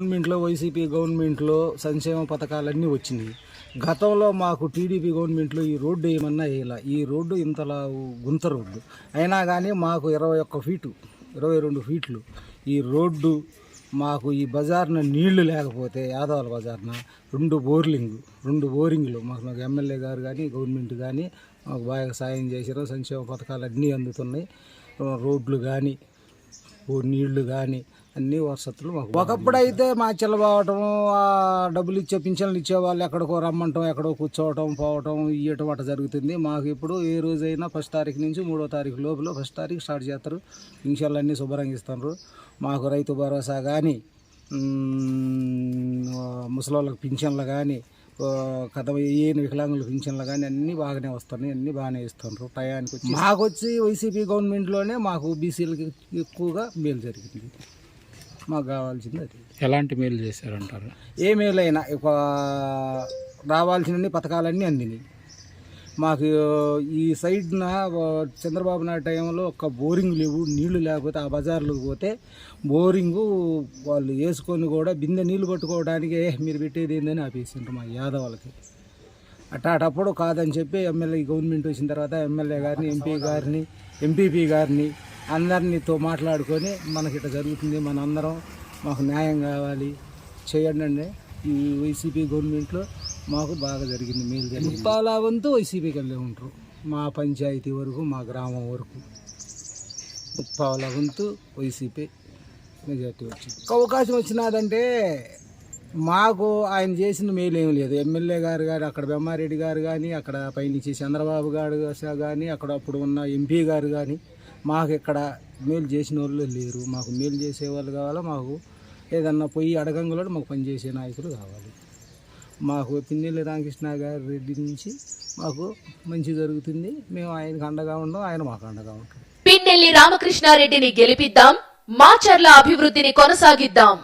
గవర్నమెంట్లో వైసీపీ గవర్నమెంట్లో సంక్షేమ పథకాలన్నీ వచ్చినాయి. గతంలో మాకు టీడీపీ గవర్నమెంట్లో ఈ రోడ్డు ఏమన్నా వేయాల? ఈ రోడ్డు ఇంతలా గుంత రోడ్డు. అయినా కానీ మాకు ఇరవై ఒక్క ఫీటు ఇరవై రెండు ఫీట్లు ఈ రోడ్డు మాకు ఈ బజార్న నీళ్ళు లేకపోతే యాదవాల బజార్న రెండు బోర్లింగ్ రెండు బోరింగ్లు. మాకు మాకు ఎమ్మెల్యే గారు కానీ గవర్నమెంట్ కానీ మాకు బాగా సాయం చేశారు. సంక్షేమ పథకాలు అన్నీ అందుతున్నాయి. రోడ్లు కానీ నీళ్ళు కానీ అన్ని వసతులు మాకు ఒకప్పుడు అయితే మా చిల్లబావటం ఆ డబ్బులు ఇచ్చే పింఛన్లు ఇచ్చేవాళ్ళు ఎక్కడికో రమ్మంటాం ఎక్కడో కూర్చోవటం పోవటం ఇయ్యటం అట్ట జరుగుతుంది. మాకు ఇప్పుడు ఏ రోజైనా ఫస్ట్ తారీఖు నుంచి మూడో తారీఖు లోపల ఫస్ట్ తారీఖు స్టార్ట్ చేస్తారు. పింఛన్లు అన్నీ శుభ్రంగా ఇస్తారు. మాకు రైతు భరోసా కానీ ముసలోళ్ళకి పింఛన్లు కానీ కథ ఏం వికలాంగుల పింఛన్లు కానీ అన్నీ బాగానే వస్తున్నాయి అన్నీ బాగానే ఇస్తున్నారు. టయానికి వచ్చి మాకు వచ్చి వైసీపీ గవర్నమెంట్లోనే మాకు బీసీలకి ఎక్కువగా మేలు జరిగింది. మాకు కావాల్సింది అది. ఎలాంటి మేలు చేశారంటారు? ఏ మేలైనా ఒక రావాల్సిన పథకాలన్నీ అందినాయి. మాకు ఈ సైడ్న చంద్రబాబు నాయుడు టైంలో ఒక్క బోరింగ్ లేవు నీళ్ళు లేకపోతే ఆ బజార్లకు పోతే బోరింగు వాళ్ళు వేసుకొని కూడా బిందె నీళ్ళు పట్టుకోవడానికి "ఏ, మీరు పెట్టేది ఏందని ఆపేసిండ్రు మా యాదవులకి. అట్టాటప్పుడు కాదని చెప్పి ఎమ్మెల్యే గవర్నమెంట్ వచ్చిన తర్వాత ఎమ్మెల్యే గారిని ఎంపీ గారిని ఎంపీపీ గారిని అందరినీతో మాట్లాడుకొని మనకి ఇట్లా జరుగుతుంది మన అందరం మాకు న్యాయం కావాలి చేయండి అండి ఈ వైసీపీ గవర్నమెంట్లో మాకు బాగా జరిగింది మేలు జరిగింది. ముప్పాలా వంతు వైసీపీకి వెళ్ళే ఉంటారు మా పంచాయతీ వరకు మా గ్రామం వరకు. ముప్పాల వంతు వైసీపీ మెజార్టీ వచ్చింది. అవకాశం వచ్చినదంటే మాకు ఆయన చేసిన మేలు ఏమి లేదు. ఎమ్మెల్యే గారు కానీ అక్కడ బెమ్మారెడ్డి గారు కానీ అక్కడ పైనుంచి చంద్రబాబు గారు కానీ అక్కడ అప్పుడు ఉన్న ఎంపీ గారు కానీ మాకు ఇక్కడ మేలు చేసిన వాళ్ళు లేరు. మాకు మేలు చేసే వాళ్ళు కావాలా? మాకు ఏదన్నా పోయి అడగంగులో మాకు పనిచేసే నాయకులు కావాలి. మాకు పిన్నెల్లి రామకృష్ణ గారి రెడ్డి నుంచి మాకు మంచి జరుగుతుంది. మేము ఆయనకు అండగా ఉండం ఆయన మాకు అండగా ఉంటాం పిన్నెల్లి రామకృష్ణారెడ్డిని గెలిపిద్దాం. మాచర్ల అభివృద్ధిని కొనసాగిద్దాం.